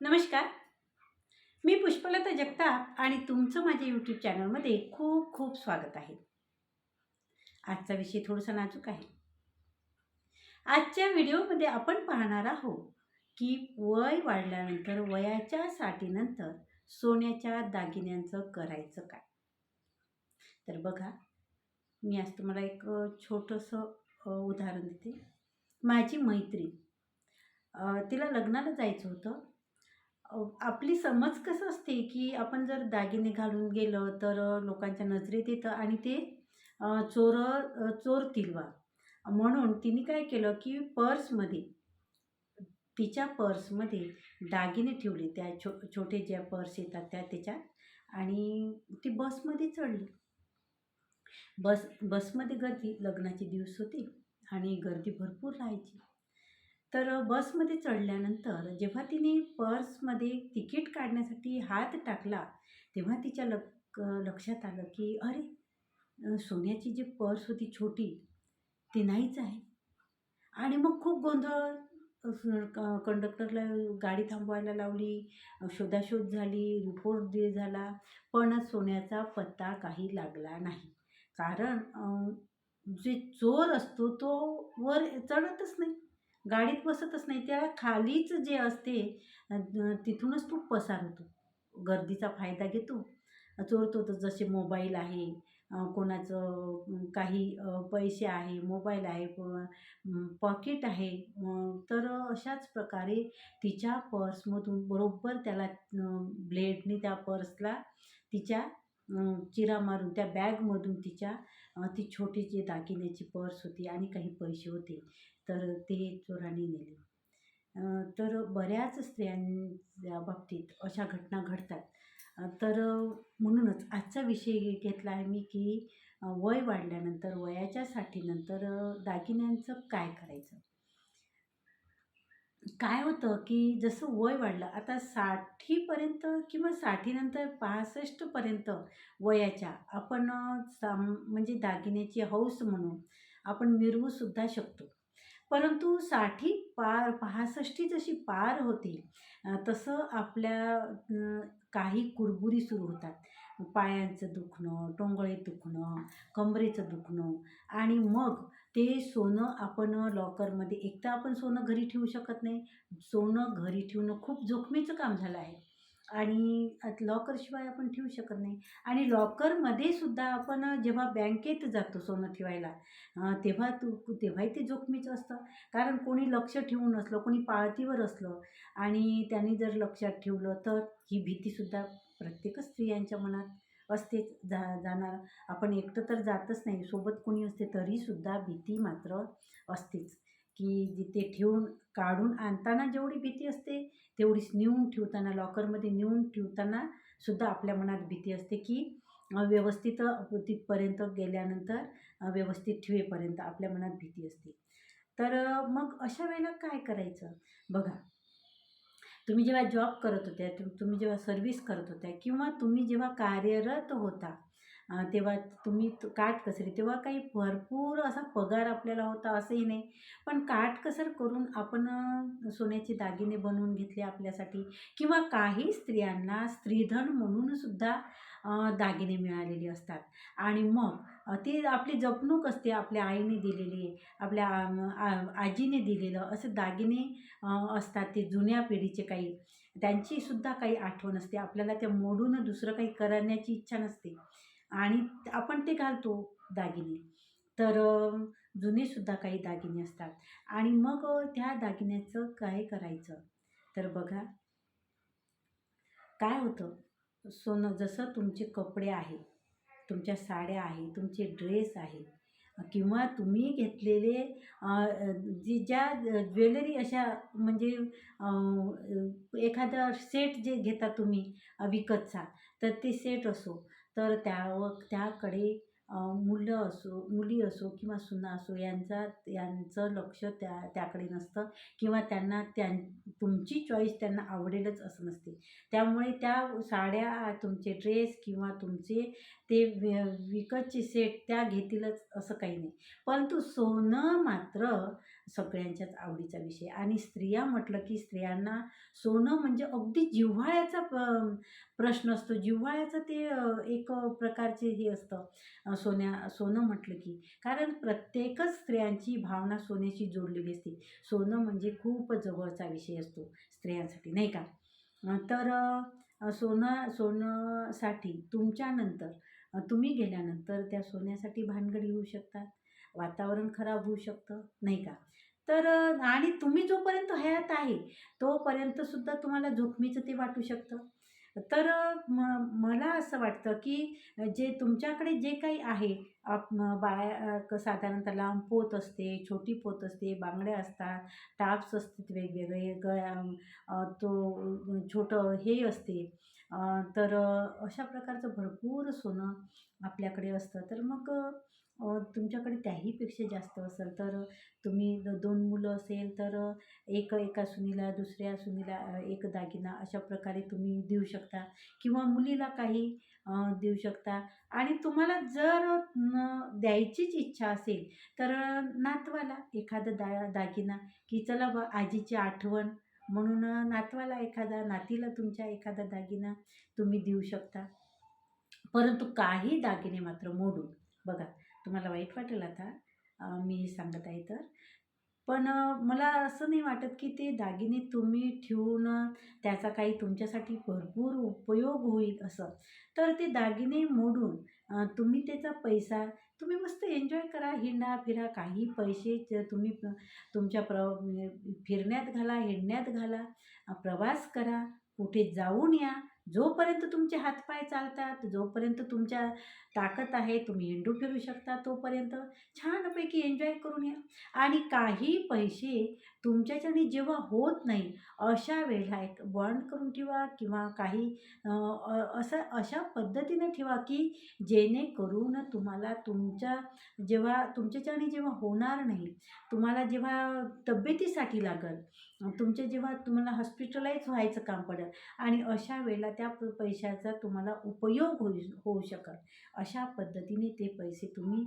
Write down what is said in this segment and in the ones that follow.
नमस्कार. मी पुष्पलता जगताप आणि तुमचं माझ्या यूट्यूब चॅनलमध्ये खूप खूप स्वागत आहे. आजचा विषय थोडासा नाजूक आहे. आजच्या व्हिडिओमध्ये आपण पाहणार आहोत की वय वाढल्यानंतर वयाच्या साठीनंतर सोन्याच्या दागिन्यांचं करायचं काय? तर बघा मी आज तुम्हाला एक छोटंसं उदाहरण देते. माझी मैत्रीण तिला लग्नाला जायचं होतं. आपली समज कसं असते की आपण जर दागिने घालून गेलं तर लोकांच्या नजरेत येतं आणि ते चोर चोरतील बा म्हणून तिने काय केलं की पर्समध्ये तिच्या पर्समध्ये दागिने ठेवले. त्या छो छोटे ज्या पर्स येतात त्या त्याच्यात आणि ती बसमध्ये चढली. बस बसमध्ये गर्दी लग्नाचे दिवस होते आणि गर्दी भरपूर राहायची. तर बसमध्ये चढल्यानंतर जेव्हा तिने पर्समध्ये तिकीट काढण्यासाठी हात टाकला तेव्हा तिच्या लक लक्षात आलं की अरे सोन्याची जी पर्स होती छोटी ती नाहीच आहे. आणि मग खूप गोंधळ क- कंडक्टरला गाडी थांबवायला लावली शोधाशोध झाली रिपोर्ट दे झाला पण सोन्याचा पत्ता काही लागला नाही. कारण जे चोर असतो तो वर चढतच नाही. गाडीत बसतच नाही त्याला खालीच जे असते तिथूनच तू पसार होतो. गर्दीचा फायदा घेतो चोरतो. तर जसे मोबाईल आहे कोणाचं काही पैसे आहे मोबाईल आहे पॉकेट आहे तर अशाच प्रकारे तिच्या पर्समधून बरोबर त्याला ब्लेडने त्या पर्सला तिच्या चिरा मारून त्या बॅगमधून तिच्या ती छोटी जी दागिन्याची पर्स होती आणि काही पैसे होते. तर ते चोराने नेले. तर बऱ्याच स्त्रियांच्या बाबतीत अशा घटना घडतात. तर म्हणूनच आजचा विषय घेतला आहे मी की वय वाढल्यानंतर वयाच्या साठीनंतर दागिन्यांचं काय करायचं? काय होतं की जसं वय वाढलं आता साठीपर्यंत किंवा साठीनंतर पासष्टपर्यंत वयाच्या आपण साम म्हणजे दागिन्याची हौस म्हणून आपण मिरवूसुद्धा शकतो. परंतु साठी पार पासष्टी जशी पार होते तसं आपल्या काही कुरबुरी सुरू होतात. पायांचं दुखणं टोंगळे दुखणं कमरेचं दुखणं आणि मग ते सोनं आपण लॉकरमध्ये एक तर आपण सोनं घरी ठेवू शकत नाही. सोनं घरी ठेवणं खूप जोखमीचं काम झालं आहे. आणि लॉकरशिवाय आपण ठेवू शकत नाही. आणि लॉकरमध्ये सुद्धा आपण जेव्हा बँकेत जातो सोनं ठेवायला तेव्हा तू तेव्हाही ते जोखमीचं असतं. कारण कोणी लक्ष ठेवून असलं कोणी पाळतीवर असलं आणि त्यांनी जर लक्षात ठेवलं तर ही भीतीसुद्धा प्रत्येकच स्त्रियांच्या मनात असतेच जा जाणार. आपण एकटं तर जातच नाही सोबत कोणी असते तरीसुद्धा भीती मात्र असतेच. की जिथे ठेवून काढून आणताना जेवढी भीती असते तेवढीच नेऊन ठेवताना लॉकरमध्ये नेऊन ठेवताना सुद्धा आपल्या मनात भीती असते की व्यवस्थित तिथपर्यंत गेल्यानंतर व्यवस्थित ठेवेपर्यंत आपल्या मनात भीती असते. तर मग अशा वेळेला काय करायचं? बघा तुम्ही जेव्हा जॉब करत होत्या तुम्ही जेव्हा सर्व्हिस करत होत्या किंवा तुम्ही जेव्हा कार्यरत होता तेव्हा तुम्ही काटकसरी तेव्हा काही भरपूर असा पगार आपल्याला होता असंही नाही. पण काटकसर करून आपण सोन्याचे दागिने बनवून घेतले आपल्यासाठी किंवा काही स्त्रियांना स्त्रीधन म्हणूनसुद्धा दागिने मिळालेले असतात. आणि मग ती आपली जपणूक असते आपल्या आईने दिलेली आपल्या आ- आजीने दिलेलं असं दागिने असतात ते जुन्या पिढीचे काही. त्यांचीसुद्धा काही आठवण असते. आपल्याला त्या मोडून दुसरं काही करण्याची इच्छा नसते. आणि आपण ते घालतो दागिने. तर जुनेसुद्धा काही दागिने असतात. आणि मग त्या दागिन्याचं काय करायचं? तर बघा. काय होतं? सोनं जसं तुमचे कपडे आहे तुमच्या साड्या आहे तुमचे ड्रेस आहेत किंवा तुम्ही घेतलेले जी ज्या ज्वेलरी अशा म्हणजे एखादा सेट जे घेता तुम्ही विकतचा तर ते सेट असो. तर त्या त्याकडे मुलं असो मुली असो किंवा सुना असो यांचा यांचं लक्ष त्या त्याकडे नसतं किंवा त्यांना त्यां तुमची चॉईस त्यांना आवडेलच असं नसते. त्यामुळे त्या साड्या तुमचे ड्रेस किंवा तुमचे ते व्य विकतचे सेट त्या घेतीलच असं काही नाही. परंतु सोनं मात्र सगळ्यांच्याच आवडीचा विषय. आणि स्त्रिया म्हटलं की स्त्रियांना सोनं म्हणजे अगदी जिव्हाळ्याचा प प्रश्न असतो. जिव्हाळ्याचं ते एक प्रकारचे हे असतं. सोन्या सोनं म्हटलं की. कारण प्रत्येकच स्त्रियांची भावना सोन्याशी जोडलेली असते. सोनं म्हणजे खूप जवळचा विषय असतो स्त्रियांसाठी नाही का? तर सोनं सोनंसाठी तुमच्यानंतर तुम्ही गेल्यानंतर त्या सोन्यासाठी भानगड येऊ शकतात. वातावरण खराब होऊ शकतं नाही का? तर आणि तुम्ही जोपर्यंत हयात आहे तोपर्यंतसुद्धा तुम्हाला जोखमीचं ते वाटू शकतं. तर म मला असं वाटतं की जे तुमच्याकडे जे काही आहे आप बाया क साधारणतः लांब पोत असते छोटी पोत असते बांगड्या असतात टाप्स असतात वेगवेगळे गळ्या तो छोटं हे असते. तर अशा प्रकारचं भरपूर सोनं आपल्याकडे असतं. तर मग तुमच्याकडे त्याहीपेक्षा जास्त असेल तर तुम्ही दोन मुलं असेल तर एक एका सुनीला दुसऱ्या सुनीला एक दागिना अशा प्रकारे तुम्ही देऊ शकता किंवा मुलीला काही देऊ शकता. आणि तुम्हाला जर द्यायचीच इच्छा असेल तर नातवाला एखादा दा दागिना की चला बा आजीची आठवण म्हणून नातवाला एखादा नातीला तुमच्या एखादा दागिना तुम्ही देऊ शकता. परंतु काही दागिने मात्र मोडून बघा तुम्हाला वाईट वाटेल आता. मी सांगत आहे तर. पण मला असं नाही वाटत की ते दागिने तुम्ही ठेवून त्याचा काही तुमच्यासाठी भरपूर उपयोग होईल असं. तर ते दागिने मोडून तुम्ही त्याचा पैसा तुम्ही मस्त एन्जॉय करा हिंडा फिरा काही पैसे तुम्ही तुमच्या प्र फिरण्यात घाला हिंडण्यात घाला प्रवास करा कुठे जाऊन या जोपर्यंत तुमचे हातपाय चालतात जोपर्यंत तुमच्या ताकद आहे तुम्ही हिंडू फिरू शकता तोपर्यंत. छानपैकी एन्जॉय करून या. आणि काही पैसे तुमच्याच्याने जेव्हा होत नाही अशा वेळेला एक बॉन्ड करून ठेवा किंवा काही असं अशा पद्धतीनं ठेवा की जेणेकरून तुम्हाला तुमच्या जेव्हा तुमच्याच्याने जेव्हा होणार नाही तुम्हाला जेव्हा तब्येतीसाठी लागल तुमचे जेव्हा तुम्हाला हॉस्पिटलाइज व्हायचं काम पडेल आणि अशा वेळेला त्या प- पैशाचा तुम्हाला उपयोग होईल होऊ शकेल अशा पद्धतीने ते पैसे तुम्ही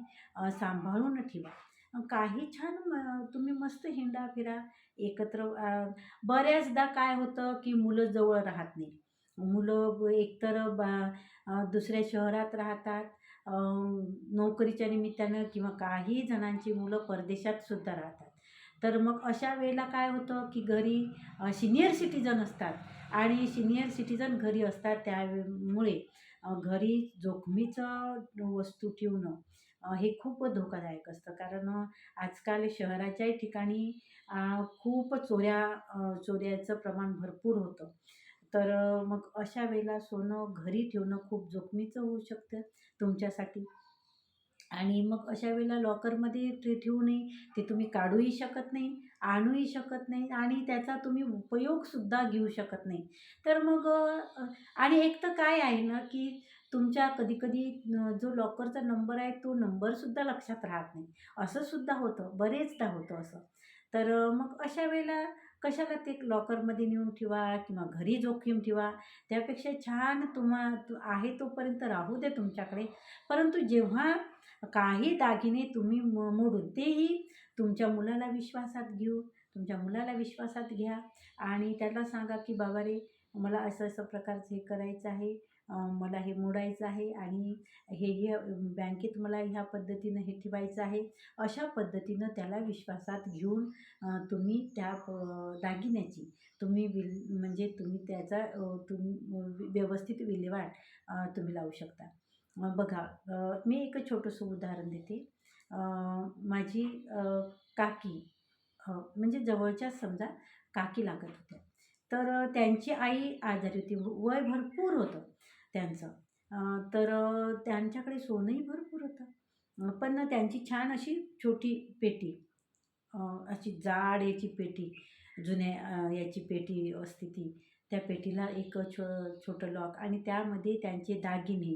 सांभाळून ठेवा. काही छान म- तुम्ही मस्त हिंडा फिरा एकत्र बऱ्याचदा काय होतं की मुलं जवळ राहत नाही. मुलं एकतर बा दुसऱ्या शहरात राहतात नोकरीच्या निमित्तानं किंवा काही जणांची मुलं परदेशात सुद्धा राहतात. तर मग अशा वेळेला काय होतं की घरी सिनियर सिटीजन असतात. आणि सिनियर सिटीजन घरी असतात त्यामुळे घरी जोखमीचं वस्तू ठेवणं हे खूप धोकादायक असतं. कारण आजकाल शहराच्याही ठिकाणी खूप चोऱ्या चोऱ्याचं प्रमाण भरपूर होतं. तर मग अशा वेळेला सोनं घरी ठेवणं खूप जोखमीचं होऊ शकतं. तुमच्यासाठी? आणि मग अशा वेळेला लॉकरमध्ये ते ठेवू नये ते तुम्ही काढूही शकत नाही आणूही शकत नाही आणि त्याचा तुम्ही उपयोगसुद्धा घेऊ शकत नाही. तर मग आणि एक तर काय आहे ना की तुमच्या कधीकधी जो लॉकरचा नंबर आहे तो नंबरसुद्धा लक्षात राहत नाही. असंसुद्धा होतं बरेचदा होतं असं. तर मग अशा वेळेला कशाला ते लॉकरमध्ये नेऊन ठेवा किंवा घरी जोखीम ठेवा? त्यापेक्षा छान तुम्हा तु- आहे तोपर्यंत राहू दे तुमच्याकडे. परंतु जेव्हा काही दागिने तुम्ही म मोडून तेही तुमच्या मुलाला विश्वासात घेऊ तुमच्या मुलाला विश्वासात घ्या. आणि त्याला सांगा की बाबा रे मला असं असं प्रकारचं हे करायचं आहे मला हे मोडायचं आहे आणि हे हे बँकेत मला ह्या पद्धतीनं हे ठेवायचं आहे. अशा पद्धतीनं त्याला विश्वासात घेऊन तुम्ही त्या दागिन्याची तुम्ही विल म्हणजे तुम्ही त्याचा तुम व्यवस्थित विल्हेवाट तुम्ही लावू शकता. बघा मी एक छोटंसं उदाहरण देते. माझी काकी म्हणजे जवळच्याच समजा काकी लागत होत्या. तर त्यांची आई आजारी होती. वय भरपूर होतं त्यांचं. तर त्यांच्याकडे सोनंही भरपूर होतं. पण त्यांची छान अशी छोटी पेटी अशी जाड याची पेटी जुन्या याची पेटी असते ती. त्या पेटीला एक छो छोटं लॉक आणि त्यामध्ये त्यांचे दागिने.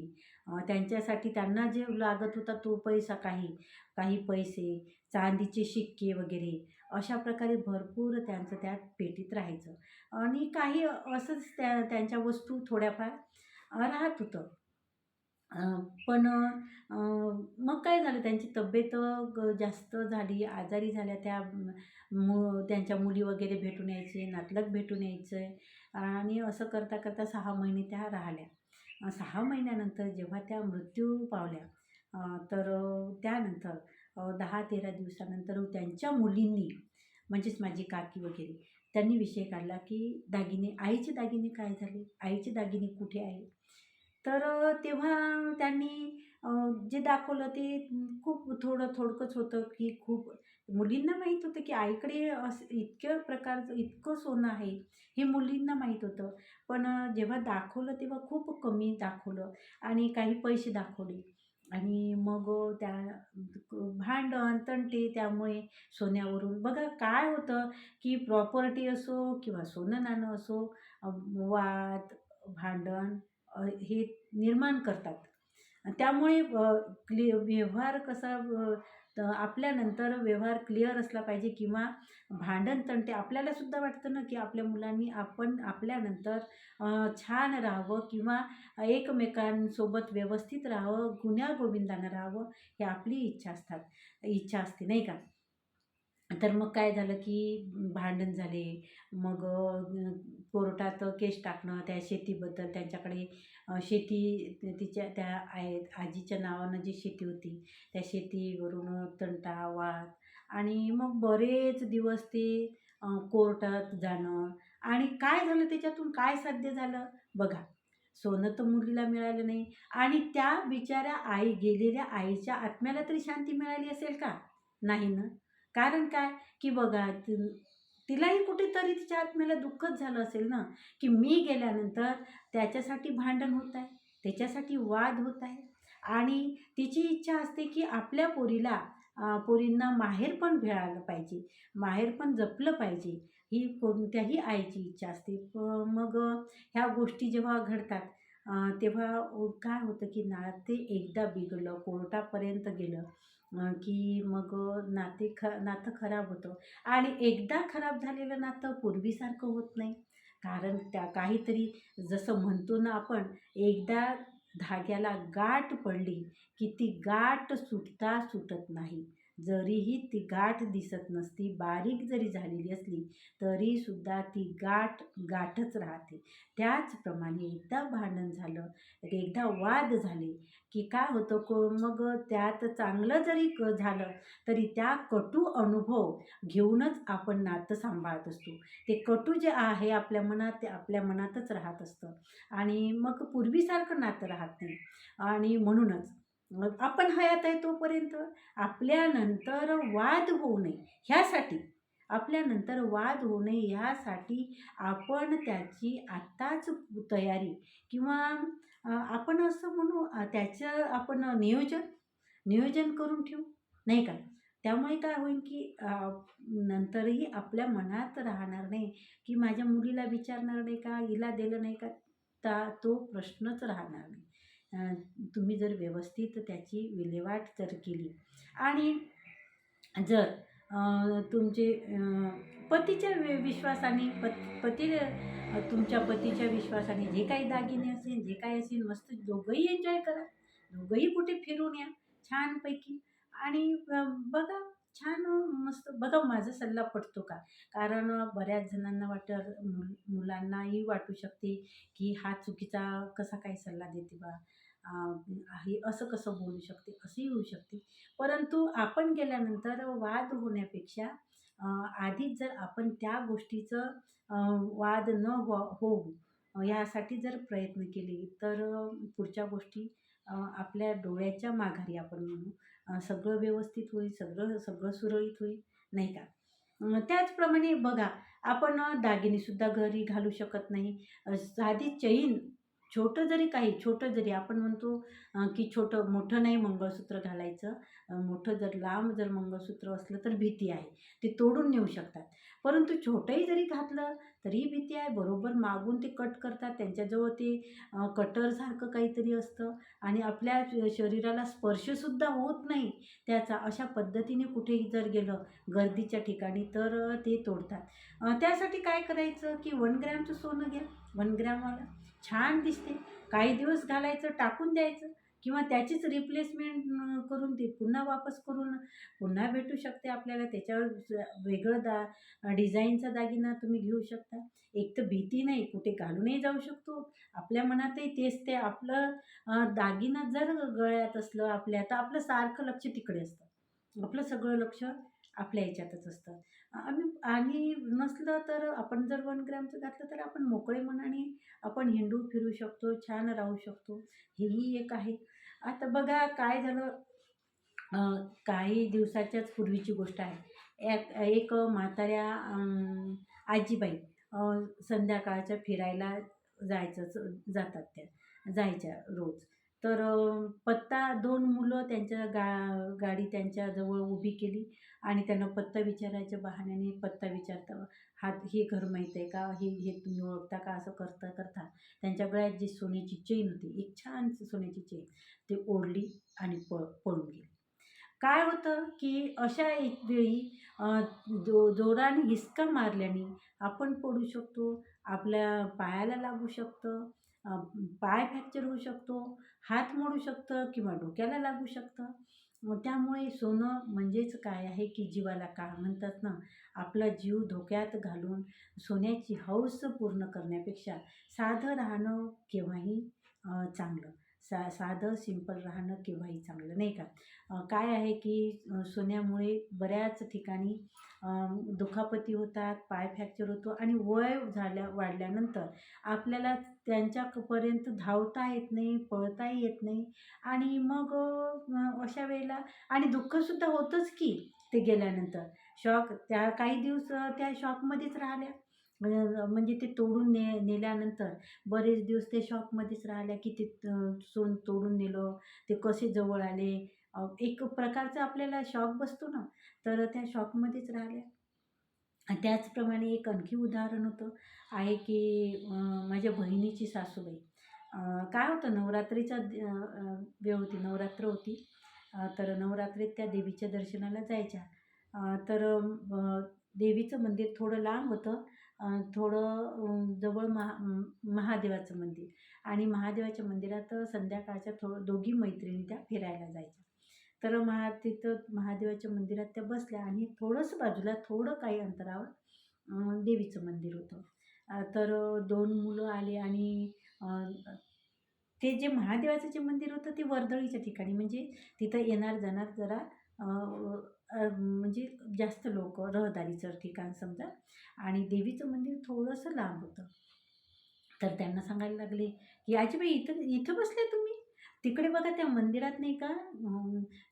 त्यांच्यासाठी त्यांना जे लागत होता तो पैसा काही काही पैसे चांदीचे शिक्के वगैरे अशा प्रकारे भरपूर त्यांचं त्या पेटीत राहायचं. आणि काही असंच त्या त्यांच्या वस्तू थोड्याफार राहत होतं. पण मग काय झालं त्यांची तब्येत ग जास्त झाली आजारी झाल्या त्या मु त्यांच्या मुली वगैरे भेटून यायचे नातलग भेटून यायचं आणि असं करता करता सहा महिने त्या राहिल्या. सहा महिन्यानंतर जेव्हा त्या मृत्यू पावल्या तर त्यानंतर दहा तेरा दिवसानंतर त्यांच्या मुलींनी म्हणजेच माझी काकी वगैरे त्यांनी विषय काढला की दागिने आईचे दागिने काय झाले? आईचे दागिने कुठे आहे तर तेव्हा त्यांनी जे दाखवलं ते खूप थोडं थोडकंच होतं की खूप मुलींना माहीत होतं की आईकडे असं इतक्या प्रकारचं इतकं सोनं आहे हे मुलींना माहीत होतं. पण जेव्हा दाखवलं तेव्हा खूप कमी दाखवलं आणि काही पैसे दाखवले. आणि मग त्या भांडण तंटे त्यामुळे सोन्यावरून. बघा काय होतं की प्रॉपर्टी असो किंवा सोनं नाणं असो वाद भांडण हे निर्माण करतात. त्यामुळे क्लि व्यवहार कसा तर आपल्यानंतर व्यवहार क्लिअर असला पाहिजे किंवा भांडण तंटे आपल्यालासुद्धा वाटतं ना की आपल्या मुलांनी आपण आपल्यानंतर छान राहावं किंवा एकमेकांसोबत व्यवस्थित राहावं गुण्यागोविंदानं राहावं हे आपली इच्छा असतात इच्छा असते नाही का? तर मग काय झालं की भांडण झाले. मग कोर्टात केस टाकणं त्या शेतीबद्दल त्यांच्याकडे शेती तिच्या त्या आय आजीच्या नावानं जी शेती होती त्या शेतीवरून तंटा वाद आणि मग बरेच दिवस ते कोर्टात जाणं आणि काय झालं त्याच्यातून? काय साध्य झालं? बघा सोनं तर मुलीला मिळालं नाही आणि त्या बिचाऱ्या आई गेलेल्या आईच्या आत्म्याला तरी शांती मिळाली असेल का? नाही ना. कारण काय? की बघा ति तिलाही कुठेतरी तिच्या आत्म्याला दुःखच झालं असेल ना? की मी गेल्यानंतर त्याच्यासाठी भांडण होत आहे त्याच्यासाठी वाद होत आहे आणि तिची इच्छा असते की आपल्या पोरीला पोरींना माहेर पण मिळालं पाहिजे माहेर पण जपलं पाहिजे ही कोणत्याही आईची इच्छा असते. मग ह्या गोष्टी जेव्हा घडतात तेव्हा काय होतं की नाते एकदा बिघडलं कोर्टापर्यंत गेलं की मग नाते ख नातं खराब होतं. आणि एकदा खराब झालेलं नातं पूर्वीसारखं होत नाही. कारण त्या काहीतरी जसं म्हणतो ना आपण एकदा धाग्याला गाठ पडली की ती गाठ सुटता सुटत नाही. जरीही ती गाठ दिसत नसती बारीक जरी झालेली असली तरीसुद्धा ती गाठ गाठच राहते. त्याचप्रमाणे एकदा भांडण झालं एकदा वाद झाले की काय होतं को मग त्यात चांगलं जरी क झालं तरी त्या कटू अनुभव घेऊनच आपण नातं सांभाळत असतो. ते कटू जे आहे आपल्या मनात ते आपल्या मनातच राहत असतं. आणि मग पूर्वीसारखं नातं राहत नाही. आणि म्हणूनच आपण हयात आहे तोपर्यंत आपल्यानंतर वाद होऊ नये. ह्यासाठी आपल्यानंतर वाद होऊ नये ह्यासाठी आपण त्याची आत्ताच तयारी किंवा आपण असं म्हणू त्याचं आपण नियोजन नियोजन करून ठेवू. नाही का? त्यामुळे काय होईल की नंतरही आपल्या मनात राहणार नाही की माझ्या मुलीला विचारणार नाही का हिला दिलं नाही का ता तो प्रश्नच राहणार नाही. तुम्ही जर व्यवस्थित त्याची विल्हेवाट जर केली आणि जर तुमचे पतीच्या वि विश्वासाने पत पती तुमच्या पतीच्या विश्वासाने जे काही दागिने असेल जे काही असेल मस्त दोघंही एन्जॉय करा. दोघंही कुठे फिरून या छानपैकी. आणि बघा छान मस्त बघा माझा सल्ला पटतो का? कारण बऱ्याच जणांना वाटतं मुलांनाही वाटू शकते की हा चुकीचा कसा काय सल्ला देते बा? हे असं कसं बोलू शकते असंही होऊ शकते. परंतु आपण गेल्यानंतर वाद होण्यापेक्षा आधीच जर आपण त्या गोष्टीचं वाद न हो होऊ यासाठी जर प्रयत्न केले तर पुढच्या गोष्टी आपल्या डोळ्याच्या माघारी आपण म्हणू सगळं व्यवस्थित होईल सगळं सगळं सुरळीत होईल नाही का? त्याचप्रमाणे बघा आपण दागिनेसुद्धा घरी घालू शकत नाही. साधी चैन छोटं जरी काही छोटं जरी आपण म्हणतो की छोटं मोठं नाही मंगळसूत्र घालायचं. मोठं जर लांब जर मंगळसूत्र असलं तर भीती आहे. ते तोडून नेऊ शकतात. परंतु छोटंही जरी घातलं तरीही भीती आहे. बरोबर मागून ते कट करतात. त्यांच्याजवळ ते कटरसारखं काहीतरी असतं. आणि आपल्या शरीराला स्पर्शसुद्धा होत नाही. त्याचा अशा पद्धतीने कुठेही जर गेलं गर्दीच्या ठिकाणी तर ते तोडतात. त्यासाठी काय करायचं की वन ग्रॅमचं सोनं घ्या. वन ग्रॅमवाला. छान दिसते. काही दिवस घालायचं टाकून द्यायचं किंवा त्याचीच रिप्लेसमेंट करून ते पुन्हा वापस करून पुन्हा भेटू शकते आपल्याला. त्याच्यावर वेगळं दा डिझाईनचा दागिना तुम्ही घेऊ शकता. एक तर भीती नाही कुठे घालूनही जाऊ शकतो. आपल्या मनातही तेच ते आपलं दागिना जर गळ्यात असलं आपल्या तर आपलं सारखं लक्ष तिकडे असतं. आपलं सगळं लक्ष आपल्या याच्यातच असतं. आम्ही आणि नसलं तर आपण जर वन ग्रॅमचं घातलं तर आपण मोकळे मनाने आपण हिंडू फिरू शकतो छान राहू शकतो. हेही एक आहे. आता बघा काय झालं? काही दिवसाच्याच पूर्वीची गोष्ट आहे. एक एक म्हाताऱ्या आजीबाई संध्याकाळच्या फिरायला जायचं जातात त्या जायच्या रोज. तर पत्ता दोन मुलं त्यांच्या गा गाडी त्यांच्याजवळ उभी केली आणि त्यांना पत्ता विचारायच्या बहाण्याने पत्ता विचारता हात हे घर माहीत आहे का? हे हे तुम्ही ओळखता का? असं करता करता. त्यांच्या गळ्यात जी सोन्याची चेन होती. एक छान सोन्याची चेन ती ओढली आणि प पळून गेली. काय होतं की अशा एक वेळी जो जोराने हिसका मारल्याने आपण पडू शकतो आपल्या पायाला लागू शकतं पाय फ्रॅक्चर होऊ शकतो हात मोडू शकतं किंवा डोक्याला लागू शकतं. मग त्यामुळे सोनं म्हणजेच काय आहे की जीवाला का म्हणतात ना आपला जीव धोक्यात घालून सोन्याची हौस पूर्ण करण्यापेक्षा साधं राहणं केव्हाही चांगलं. सा साधं सिंपल राहणं केव्हाही चांगलं नाही का? काय आहे की सोन्यामुळे बऱ्याच ठिकाणी दुखापती होतात पाय फ्रॅक्चर होतो आणि वय झाल्या वाढल्यानंतर आपल्याला त्यांच्यापर्यंत धावता येत नाही पळताही येत नाही आणि मग अशा वेळेला आणि दुःखसुद्धा होतंच की ते गेल्यानंतर. शॉक त्या काही दिवस त्या शॉकमध्येच राहिल्या. म्हणजे ते तोडून ने नेल्यानंतर बरेच दिवस ते शॉकमध्येच राहिल्या की ते सोन तोडून नेलं ते कसे जवळ आले. एक प्रकारचा आपल्याला शॉक बसतो ना तर त्या शॉकमध्येच राहिल्या. त्याचप्रमाणे एक आणखी उदाहरण होतं आहे की माझ्या बहिणीची सासूबाई. काय होतं नवरात्रीचा द- वेळ होती नवरात्र होती. तर नवरात्रीत त्या देवीच्या दर्शनाला जायच्या. तर देवीचं मंदिर थोडं लांब होतं. थोडं जवळ महा महादेवाचं मंदिर. आणि महादेवाच्या मंदिरात संध्याकाळच्या थोडं दोघी मैत्रिणी त्या फिरायला जायच्या. तर महा तिथं महादेवाच्या मंदिरात त्या बसल्या आणि थोडंसं बाजूला थोडं काही अंतरावर देवीचं मंदिर होतं. तर दोन मुलं आले आणि ते जे महादेवाचं जे मंदिर होतं ते वर्दळीच्या ठिकाणी म्हणजे तिथं येणार जाणार जरा म्हणजे जास्त लोक रहदारीचं ठिकाण समजा. आणि देवीचं मंदिर थोडंसं लांब होतं. तर त्यांना सांगायला लागले की आजीबाई इथं इथं बसले तुम्ही? तिकडे बघा त्या मंदिरात नाही का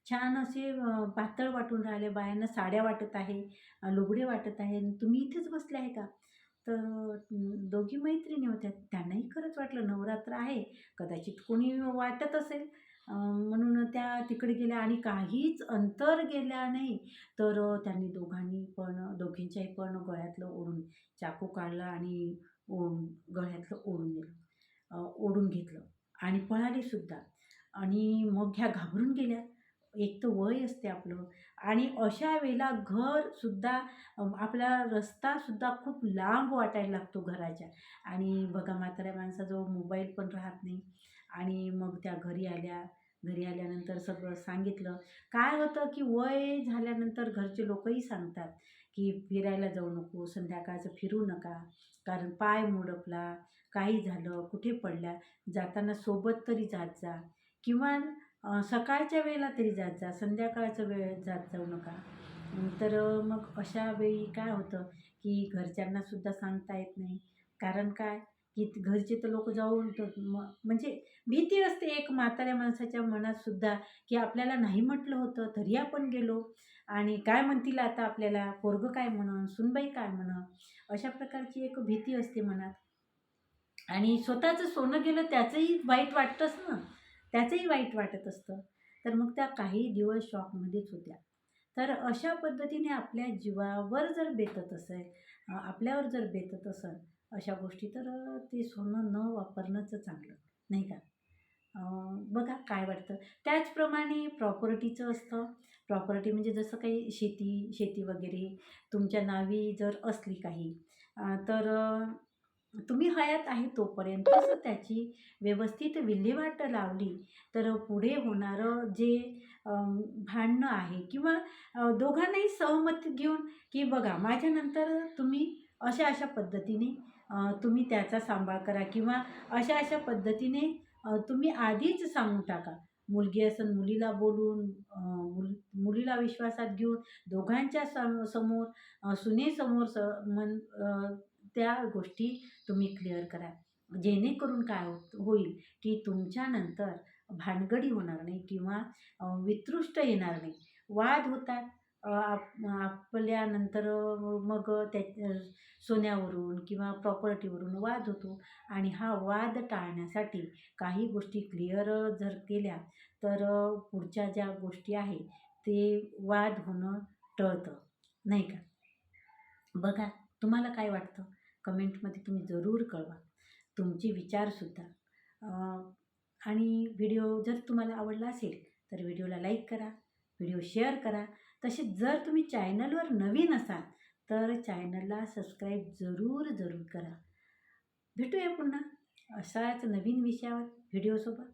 छान असे पातळ वाटून राहिले बायांना साड्या वाटत आहे लुगडे वाटत आहे आणि तुम्ही इथेच बसले आहे का? तर दोघी मैत्रिणी होत्या. त्यांनाही खरंच वाटलं नवरात्र आहे. कदाचित कोणी वाटत असेल. म्हणून त्या तिकडे गेल्या आणि काहीच अंतर गेल्या नाही. तर त्यांनी दोघांनी पण दोघींच्याही पण गळ्यातलं ओढून चाकू काढला आणि ओढून गळ्यातलं ओढून दिलं. ओढून घेतलं. आणि पळाले सुद्धा. आणि मग ह्या घाबरून गेल्या. एक तर वय असते आपलं. आणि अशा वेळेला घरसुद्धा आपला रस्तासुद्धा खूप लांब वाटायला लागतो घराच्या. आणि बघा म्हाताऱ्या माणसाजवळ मोबाईल पण राहत नाही. आणि मग त्या घरी आल्या. घरी आल्यानंतर सगळं सांगितलं. काय होतं की वय झाल्यानंतर घरचे लोकही सांगतात की फिरायला जाऊ नको संध्याकाळचं फिरू नका. कारण पाय मुडपला काही झालं कुठे पडल्या जाताना सोबत तरी जात जा. किंवा सकाळच्या वेळेला तरी जात जा संध्याकाळच्या वेळ जात जाऊ नका. तर मग अशा वेळी काय होतं की घरच्यांनासुद्धा सांगता येत नाही. कारण काय? की घरचे तर लोक जाऊन तर म्हणजे भीती असते एक म्हाताऱ्या माणसाच्या मनात सुद्धा की आपल्याला नाही म्हटलं होतं तरी आपण गेलो. आणि काय म्हणतील आता आपल्याला? पोरगं काय म्हणून सुनबाई काय म्हणन अशा प्रकारची एक भीती असते मनात. आणि स्वतःचं सोनं गेलं त्याचंही वाईट वाटतंच ना. त्याचंही वाईट वाटत असतं. तर मग त्या काही दिवस शॉकमध्येच होत्या. तर अशा पद्धतीने आपल्या जीवावर जर बेतत असेल आपल्यावर जर बेतत असेल अशा गोष्टी. तर ते सोनं न वापरणंच चांगलं नाही का? बघा काय वाटतं. त्याचप्रमाणे प्रॉपर्टीचं असतं. प्रॉपर्टी म्हणजे जसं काही शेती शेती वगैरे तुमच्या नावी जर असली काही तर तुम्ही हयात आहे तोपर्यंतच त्याची व्यवस्थित विल्हेवाट लावली तर पुढे होणारं जे भांडणं आहे किंवा दोघांनाही सहमती घेऊन की बघा माझ्यानंतर तुम्ही अशा अशा पद्धतीने तुम्ही त्याचा सांभाळ करा किंवा अशा अशा पद्धतीने तुम्ही आधीच सांगून टाका. मुलगी असून मुलीला बोलून मुल मुलीला विश्वासात घेऊन दोघांच्या सम समोर सुनेसमोर स मन त्या गोष्टी तुम्ही क्लिअर करा. जेणेकरून काय होत होईल की तुमच्यानंतर भानगडी होणार नाही किंवा वितृष्ट येणार नाही. वाद होतात. आप आपल्यानंतर मग त्या सोन्यावरून किंवा प्रॉपर्टीवरून वाद होतो. आणि हा वाद टाळण्यासाठी काही गोष्टी क्लिअर जर केल्या तर पुढच्या ज्या गोष्टी आहे ते वाद होणं टळतं. नाही का? बघा तुम्हाला काय वाटतं? कमेंटमध्ये तुम्ही जरूर कळवा. तुमचे विचारसुद्धा. आणि व्हिडिओ जर तुम्हाला आवडला असेल तर व्हिडिओला लाईक करा व्हिडिओ शेअर करा तसेच जर तुम्ही चॅनलवर नवीन असाल तर चॅनलला सबस्क्राईब जरूर जरूर करा. भेटूया पुन्हा असाच नवीन विषयावर व्हिडिओसोबत.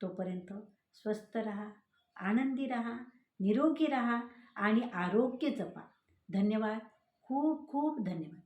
तोपर्यंत स्वस्थ रहा आनंदी रहा निरोगी रहा आणि आरोग्य जपा. धन्यवाद. खूप खूप धन्यवाद.